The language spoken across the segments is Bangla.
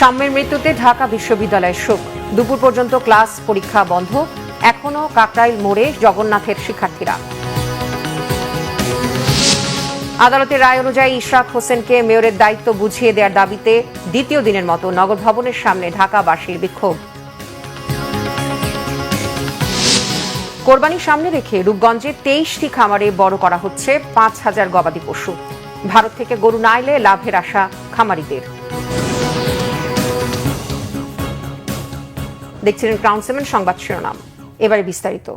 সাম্যের মৃত্যুতে ঢাকা বিশ্ববিদ্যালয়ের শোক। দুপুর পর্যন্ত ক্লাস পরীক্ষা বন্ধ। এখনও কাকরাইল মোড়ে জগন্নাথের শিক্ষার্থীরা। আদালতের রায় অনুযায়ী ইশরাক হোসেনকে মেয়রের দায়িত্ব বুঝিয়ে দেওয়ার দাবিতে দ্বিতীয় দিনের মতো নগর ভবনের সামনে ঢাকাবাসীর বিক্ষোভ। কোরবানি সামনে রেখে রূপগঞ্জে তেইশটি খামারে বড় করা হচ্ছে পাঁচ হাজার গবাদি পশু। ভারত থেকে গরু না এলে লাভের আশা খামারিদের। দেখছিলেন ক্রাউন সেভেন সংবাদ শিরোনাম। এবারে বিস্তারিত।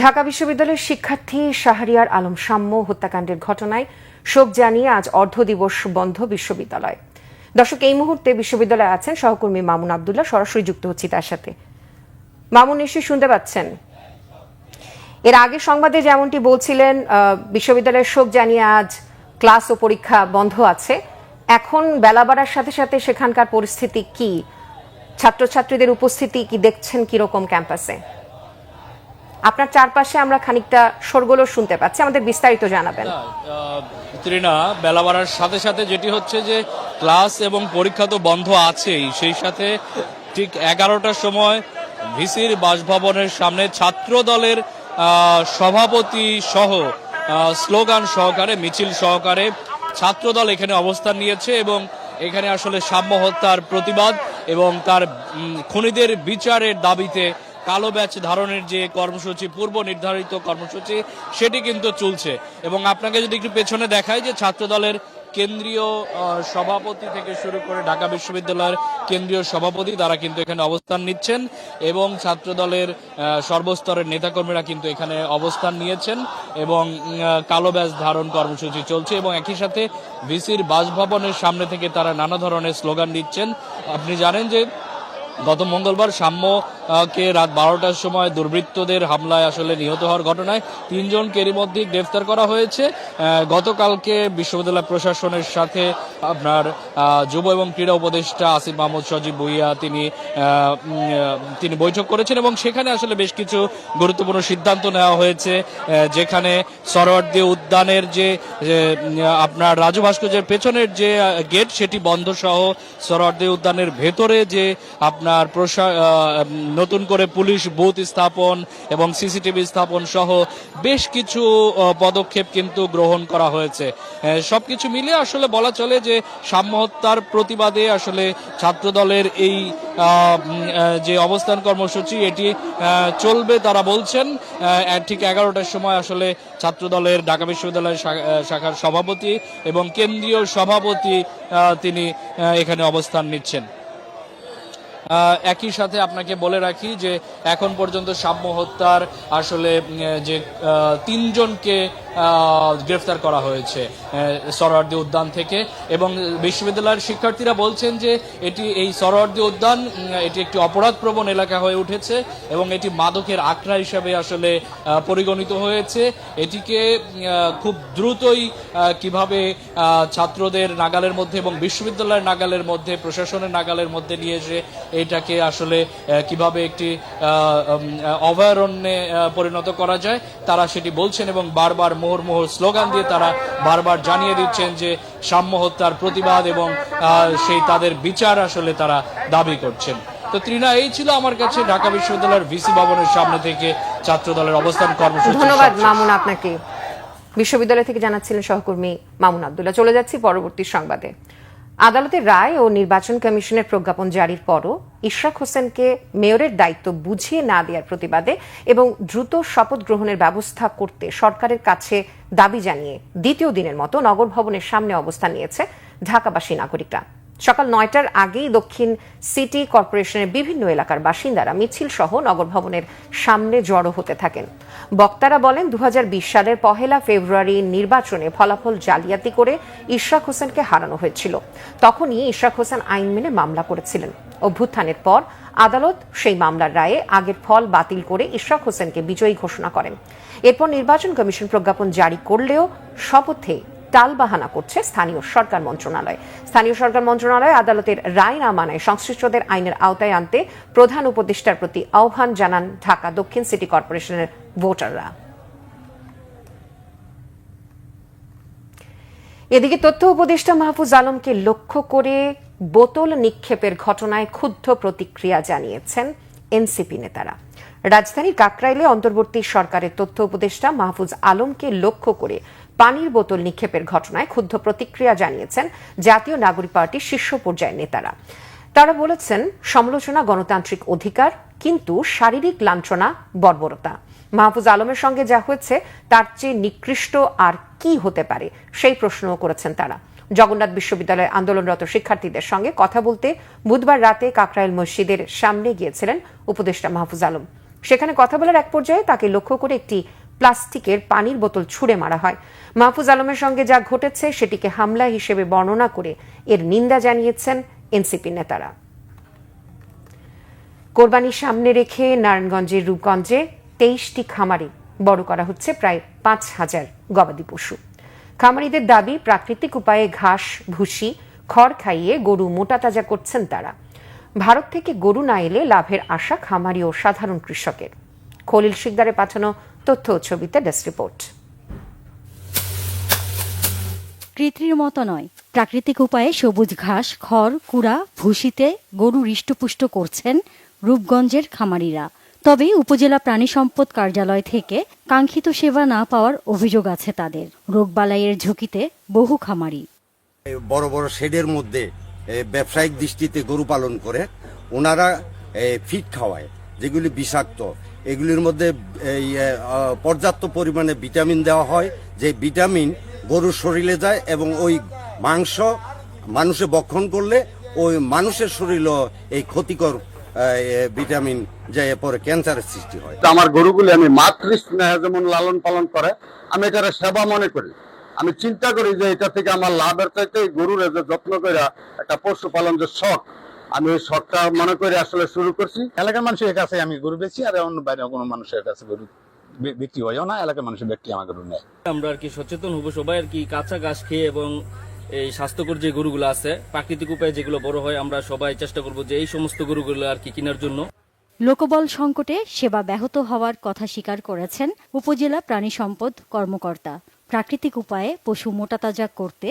ঢাকা বিশ্ববিদ্যালয়ের শিক্ষার্থী শাহরিয়ার আলম সাম্য হত্যাকাণ্ডের ঘটনায় শোক জানিয়ে আজ অর্ধ দিবস বন্ধ বিশ্ববিদ্যালয়। দর্শক, এই মুহূর্তে বিশ্ববিদ্যালয়ে আছেন সহকর্মী মামুন আবদুল্লাহ। সরাসরি যুক্ত হচ্ছি তার সাথে। মামুন, নিশ্চয়ই শুনতে পাচ্ছেন? এর আগে সংবাদে যেমনটি বলছিলেন বিশ্ববিদ্যালয়ের শোক জানিয়ে আজ ক্লাস ও পরীক্ষা বন্ধ আছে। এখন বেলা বাড়ার সাথে সাথে সেখানকার পরিস্থিতি কি? ছাত্রছাত্রীদের উপস্থিতি কি দেখছেন কীরকম ক্যাম্পাসে? আপনার চারপাশে আমরা খানিকটা শোরগোলও শুনতে পাচ্ছি, আমাদের বিস্তারিত জানাবেন। ত্রিনা, বেলা বাড়ার সাথে সাথে যেটি হচ্ছে যে ক্লাস এবং পরীক্ষা তো বন্ধ আছেই, সেই সাথে ঠিক এগারোটার সময় ভিসির বাসভবনের সামনে ছাত্র দলের সভাপতি সহ স্লোগান সহকারে, মিছিল সহকারে ছাত্রদল এখানে অবস্থান নিয়েছে এবং এখানে আসলে সাম্য হত্যার প্রতিবাদ এবং তার খনিদের বিচারের দাবিতে কালো ব্যাচ ধারণের যে কর্মসূচি, পূর্ব নির্ধারিত কর্মসূচি, সেটি কিন্তু চলছে। এবং আপনাকে যদি একটু পেছনে দেখায় যে ছাত্র দলের কেন্দ্রীয় সভাপতি থেকে শুরু করে ঢাকা বিশ্ববিদ্যালয়ের কেন্দ্রীয় সভাপতি তারা কিন্তু এখানে অবস্থান নিচ্ছেন এবং ছাত্র দলের সর্বস্তরের নেতাকর্মীরা কিন্তু এখানে অবস্থান নিয়েছেন এবং কালো ব্যাচ ধারণ কর্মসূচি চলছে এবং একই সাথে ভিসির বাসভবনের সামনে থেকে তারা নানা ধরনের স্লোগান দিচ্ছেন। আপনি জানেন যে গত মঙ্গলবার সাম্য কে রাত বারোটার সময় দুর্বৃত্তদের হামলায় আসলে নিহত হওয়ার ঘটনায় তিনজনকে এরই মধ্যে গ্রেফতার করা হয়েছে। গতকালকে বিশ্ববিদ্যালয় প্রশাসনের সাথে আপনার যুব এবং ক্রীড়া উপদেষ্টা আসিফ মাহমুদ সজীব ভুইয়া তিনি তিনি বৈঠক করেছেন এবং সেখানে আসলে বেশ কিছু গুরুত্বপূর্ণ সিদ্ধান্ত নেওয়া হয়েছে যেখানে সরোয়ার্দী উদ্যানের যে আপনার রাজু ভাস্কর্যের পেছনের যে গেট সেটি বন্ধ সহ সরোয়ার্দী উদ্যানের ভেতরে যে আপনার প্রশা- নতুন করে পুলিশ বুথ স্থাপন এবং সিসিটিভি স্থাপন সহ বেশ কিছু পদক্ষেপ কিন্তু গ্রহণ করা হয়েছে। আহ, সবকিছু মিলে আসলে বলা চলে যে সাম্য হত্যার প্রতিবাদে আসলে ছাত্র দলের এই যে অবস্থান কর্মসূচি এটি চলবে তারা বলছেন। ঠিক এগারোটার সময় আসলে ছাত্র দলের ঢাকা বিশ্ববিদ্যালয়ের শাখার সভাপতি এবং কেন্দ্রীয় সভাপতি তিনি এখানে অবস্থান নিচ্ছেন। একই সাথে আপনাকে বলে রাখি যে এখন পর্যন্ত সাম্য হত্যার আসলে যে তিনজনকে গ্রেফতার করা হয়েছে সরোয়ার্দী উদ্যান থেকে। এবং বিশ্ববিদ্যালয়ের শিক্ষার্থীরা বলছেন যে এটি, এই সরোয়ার্দী উদ্যান এটি একটি অপরাধপ্রবণ এলাকা হয়ে উঠেছে এবং এটি মাদকের আখড়া হিসাবে আসলে পরিগণিত হয়েছে। এটিকে খুব দ্রুতই কীভাবে ছাত্রদের নাগালের মধ্যে এবং বিশ্ববিদ্যালয়ের নাগালের মধ্যে, প্রশাসনের নাগালের মধ্যে নিয়ে এসে এটাকে আসলে কীভাবে একটি অভয়ারণ্যে পরিণত করা যায়, তারা সেটি বলছেন এবং বারবার মোহর মোহর স্লোগান দিয়ে তারা বারবার জানিয়ে দিচ্ছেন যে সাম্য হত্যার প্রতিবাদ এবং সেই তাদের বিচার আসলে তারা দাবি করছেন। তো ত্রিনা, এই ছিল আমার কাছে ঢাকা বিশ্ববিদ্যালয়ের ভিসি ভবনের সামনে থেকে ছাত্র দলের অবস্থান কর্মসূচি। ধন্যবাদ মামুন আপনাকে। বিশ্ববিদ্যালয় থেকে জানাচ্ছিলেন সহকর্মী মামুন আবদুল্লাহ। চলে যাচ্ছি পরবর্তী সংবাদে। আদালতের রায় ও নির্বাচন কমিশনের প্রজ্ঞাপন জারির পরও ইশরাক হোসেনকে মেয়রের দায়িত্ব বুঝিয়ে না দেওয়ার প্রতিবাদে এবং দ্রুত শপথ গ্রহণের ব্যবস্থা করতে সরকারের কাছে দাবি জানিয়ে দ্বিতীয় দিনের মতো নগর ভবনের সামনে অবস্থান নিয়েছে ঢাকাবাসী নাগরিকরা। সকাল নয়টার আগেই দক্ষিণ সিটি কর্পোরেশনের বিভিন্ন এলাকার বাসিন্দারা মিছিল সহ নগর ভবনের সামনে জড়ো হতে থাকেন। বক্তারা বলেন দু হাজার বিশ সালের পহেলা ফেব্রুয়ারি নির্বাচনে ফলাফল জালিয়াতি করে ইশরাক হোসেনকে হারানো হয়েছিল। তখনই ইশরাক হোসেন আইন মেনে মামলা করেছিলেন। অভ্যুত্থানের পর আদালত সেই মামলার রায়ে আগের ফল বাতিল করে ইশরাক হোসেনকে বিজয়ী ঘোষণা করেন। এরপর নির্বাচন কমিশন প্রজ্ঞাপন জারি করলেও শপথে টালবাহানা করছে স্থানীয় সরকার মন্ত্রণালয়। স্থানীয় সরকার মন্ত্রণালয় আদালতের রায় না মানায় সংশ্লিষ্টদের আইনের আওতায় আনতে প্রধান উপদেষ্টার প্রতি আহ্বান জানান ঢাকা দক্ষিণ সিটি কর্পোরেশনের ভোটাররা। এদিকে তথ্য উপদেষ্টা মাহফুজ আলমকে লক্ষ্য করে বোতল নিক্ষেপের ঘটনায় ক্ষুব্ধ প্রতিক্রিয়া জানিয়েছেন এনসিপি নেতারা। রাজধানীর কাকরাইলে অন্তর্বর্তী সরকারের তথ্য উপদেষ্টা মাহফুজ আলমকে লক্ষ্য করে পানির বোতল নিক্ষেপের ঘটনায় ক্ষুব্ধ প্রতিক্রিয়া জানিয়েছেন জাতীয় নাগরিক পার্টির শীর্ষ পর্যায়ের নেতারা। তারা বলেছেন, সমালোচনা গণতান্ত্রিক অধিকার, কিন্তু শারীরিক লাঞ্ছনা, বর্বরতা। মাহফুজ আলমের সঙ্গে যা হয়েছে, তার চেয়ে নিকৃষ্ট আর কি হতে পারে, সেই প্রশ্নও করেছেন তারা। জগন্নাথ বিশ্ববিদ্যালয়ের আন্দোলনরত শিক্ষার্থীদের সঙ্গে কথা বলতে বুধবার রাতে কাকরাইল মসজিদের সামনে গিয়েছিলেন উপদেষ্টা মাহফুজ আলম। সেখানে কথা বলার এক পর্যায়ে তাকে লক্ষ্য করে একটি প্লাস্টিকের পানির বোতল ছুঁড়ে মারা হয়। মাহফুজ আলমের সঙ্গে যা ঘটেছে সেটিকে হামলা হিসেবে বর্ণনা করে এর নিন্দা জানিয়েছেন এনসিপি নেতারা। কোরবানি সামনে রেখে নারায়ণগঞ্জের রূপগঞ্জে তেইশটি খামারে বড় করা হচ্ছে প্রায় পাঁচ হাজার গবাদি পশু। খামারিদের দাবি, প্রাকৃতিক উপায়ে ঘাস, ভুসি, খড় খাইয়ে গরু মোটা তাজা করছেন তারা। ভারত থেকে গরু না এলে লাভের আশা খামারি ও সাধারণ কৃষকের। খলিল শিকদারে পাঠানো তথ্য ছবিতে ডেস্ক রিপোর্ট। কৃত্রিমতা নয় প্রাকৃতিক উপায়ে সবুজ ঘাস খড় কুড়া ভুসিতে গরু হৃষ্টপুষ্ট করছেন রূপগঞ্জের খামারিরা। তবে উপজেলা প্রাণী সম্পদ কার্যালয় থেকে কাঙ্ক্ষিত সেবা না পাওয়ার অভিযোগ আছে তাদের। রোগবালাইয়ের ঝুঁকিতে বহু খামারি। বড় বড় শেডের মধ্যে ব্যবসায়িক দৃষ্টিতে গরু পালন করে ওনারা ফিট খাওয়ায় যেগুলি বিষাক্ত। এগুলির মধ্যে এই, পর্যাপ্ত পরিমাণে ভিটামিন দেওয়া হয় যে ভিটামিন গরুর শরীরে যায় এবং ওই মাংস মানুষে বক্ষণ করলে ওই মানুষের শরীরও এই ক্ষতিকর ভিটামিন যে পরে ক্যান্সারের সৃষ্টি হয়। আমার গরুগুলি আমি মাতৃ স্নেহ যেমন লালন পালন করে আমি এটার সেবা মনে করি। আমি চিন্তা করি যে এটা থেকে আমার লাভের চাইতে গরুর যে যত্ন করে একটা পশুপালন যে শখ আমি ওই শখটা মনে করে আসলে শুরু করছি। এলাকার মানুষের কাছে আমি গরু বেচি আর অন্য বাইরে কোনো মানুষের কাছে গরু বিক্রি হয়ও না এলাকার মানুষের ব্যক্তি আমার গরু নেয়। আমরা আর কি সচেতন হব সবাই আর কি কাঁচা ঘাস খেয়ে এবং এই স্বাস্থ্যকর যে গরুগুলো আছে প্রাকৃতিক উপায়ে যেগুলো বড় হয় আমরা সবাই চেষ্টা করব যে এই সমস্ত গরুগুলো আর কি কেনার জন্য। লোকবল সংকটে সেবা ব্যাহত হওয়ার কথা স্বীকার করেছেন উপজেলা প্রাণী সম্পদ কর্মকর্তা। প্রাকৃতিক উপায়ে পশু মোটাতাজা করতে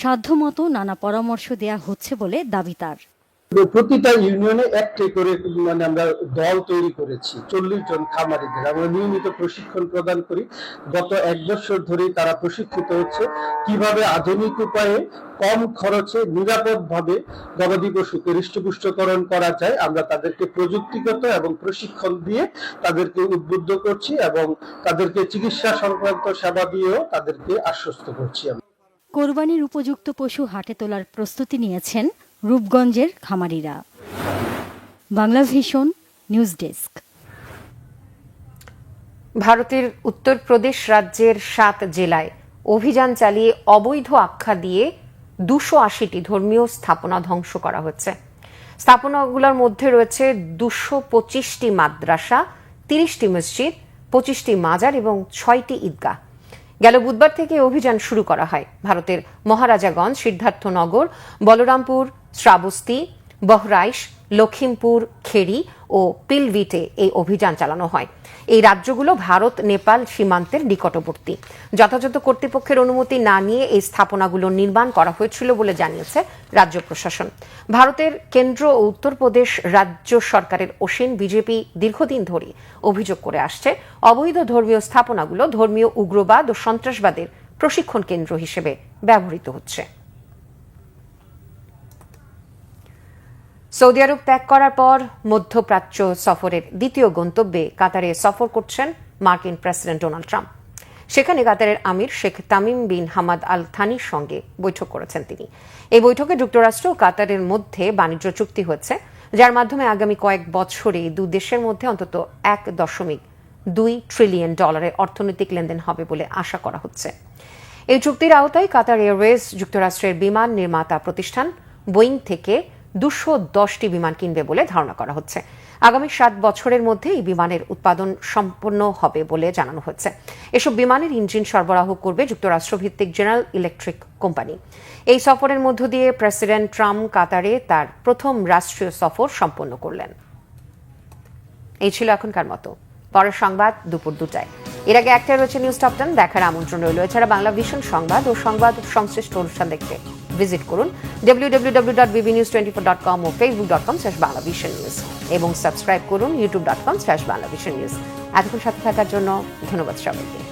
সাধ্যমতো নানা পরামর্শ দেয়া হচ্ছে বলে দাবি তার। প্রতিটা ইউনিয়নে একটি করে মানে আমরা দল তৈরি করেছি, চল্লিশ জন খামারিদের। আমরা নিয়মিত প্রশিক্ষণ প্রদান করি। গত এক বছর ধরে তারা প্রশিক্ষিত হচ্ছে। কীভাবে আধুনিক উপায়ে কম খরচে নিরাপদ ভাবে গবাদি পশুকে হৃষ্টপুষ্টকরণ করা যায়, আমরা তাদেরকে প্রযুক্তিগত এবং প্রশিক্ষণ দিয়ে তাদেরকে উদ্বুদ্ধ করছি এবং তাদেরকে চিকিৎসা সংক্রান্ত সেবা দিয়েও তাদেরকে আশ্বস্ত করছি আমরা। কোরবানির উপযুক্ত পশু হাটে তোলার প্রস্তুতি নিয়েছেন রূপগঞ্জের খামারিরা। Bangla vision news desk. ভারতের উত্তরপ্রদেশ রাজ্যের সাত জেলায় অভিযান চালিয়ে অবৈধ আখ্যা দিয়ে দুশো আশিটি ধর্মীয় স্থাপনা ধ্বংস করা হচ্ছে। স্থাপনাগুলোর মধ্যে রয়েছে দুশো পঁচিশটি মাদ্রাসা, তিরিশটি মসজিদ, পঁচিশটি মাজার এবং ছয়টি ঈদগাহ। গেল বুধবার থেকে অভিযান শুরু করা হয়। ভারতের মহারাজাগঞ্জ, সিদ্ধার্থনগর, বলরামপুর, শ্রাবস্তি, বহরাইশ লখিমপুর খেড়ি ও পিলভিটে এই অভিযান চালানো হয়। এই রাজ্যগুলো ভারত, নেপাল সীমান্তের নিকটবর্তী। যথাযথ কর্তৃপক্ষের অনুমতি না নিয়ে এই স্থাপনাগুলো নির্মাণ করা হয়েছিল বলে জানিয়েছে রাজ্য প্রশাসন। ভারতের কেন্দ্র ও উত্তরপ্রদেশ রাজ্য সরকারের অসীন বিজেপি দীর্ঘদিন ধরে অভিযোগ করে আসছে, অবৈধ ধর্মীয় স্থাপনাগুলো ধর্মীয় উগ্রবাদ ও সন্ত্রাসবাদের প্রশিক্ষণ কেন্দ্র হিসেবে ব্যবহৃত হচ্ছে। সৌদি আরব ত্যাগ করার পর মধ্যপ্রাচ্য সফরের দ্বিতীয় গন্তব্যে কাতারে সফর করছেন মার্কিন প্রেসিডেন্ট ডোনাল্ড ট্রাম্প। সেখানে কাতারের আমির Sheikh Tamim bin Hamad Al থানির সঙ্গে বৈঠক করেছেন তিনি। এই বৈঠকে যুক্তরাষ্ট্র ও কাতারের মধ্যে বাণিজ্য চুক্তি হয়েছে, যার মাধ্যমে আগামী কয়েক বছরে দু দেশের মধ্যে অন্তত এক দশমিক দুই ট্রিলিয়ন ডলারের অর্থনৈতিক লেনদেন হবে বলে আশা করা হচ্ছে। এই চুক্তির আওতায় কাতার এয়ারওয়েজ, যুক্তরাষ্ট্রের বিমান নির্মাতা প্রতিষ্ঠান, বোয়িং থেকে দুশো দশটি বিমান কিনবে বলে ধারণা করা হচ্ছে। আগামী সাত বছরের মধ্যে এই বিমানের উৎপাদন সম্পন্ন হবে বলে জানানো হচ্ছে। এসব বিমানের ইঞ্জিন সরবরাহ করবে যুক্তরাষ্ট্র ভিত্তিক জেনারেল ইলেকট্রিক কোম্পানি। এই সফরের মধ্য দিয়ে প্রেসিডেন্ট ট্রাম্প কাতারে তার প্রথম রাষ্ট্রীয় সফর সম্পন্ন করলেন। এই ছিল এখনকার মতো। পরের সংবাদ দুপুর দুটায়। এর আগে একটাই রয়েছে নিউজ টপটান দেখার আমন্ত্রণ রইল। এছাড়া বাংলা ভীষণ সংবাদ ও সংবাদ সংশ্লিষ্ট অনুষ্ঠান দেখতে। ভিজিট করুন W W W dot dot com ও ফেসবুক ডট কম নিউজ এবং সাবস্ক্রাইব করুন ইউটিউব ডট কম নিউজ এতক্ষণ সাথে থাকার জন্য ধন্যবাদ সবাইকে।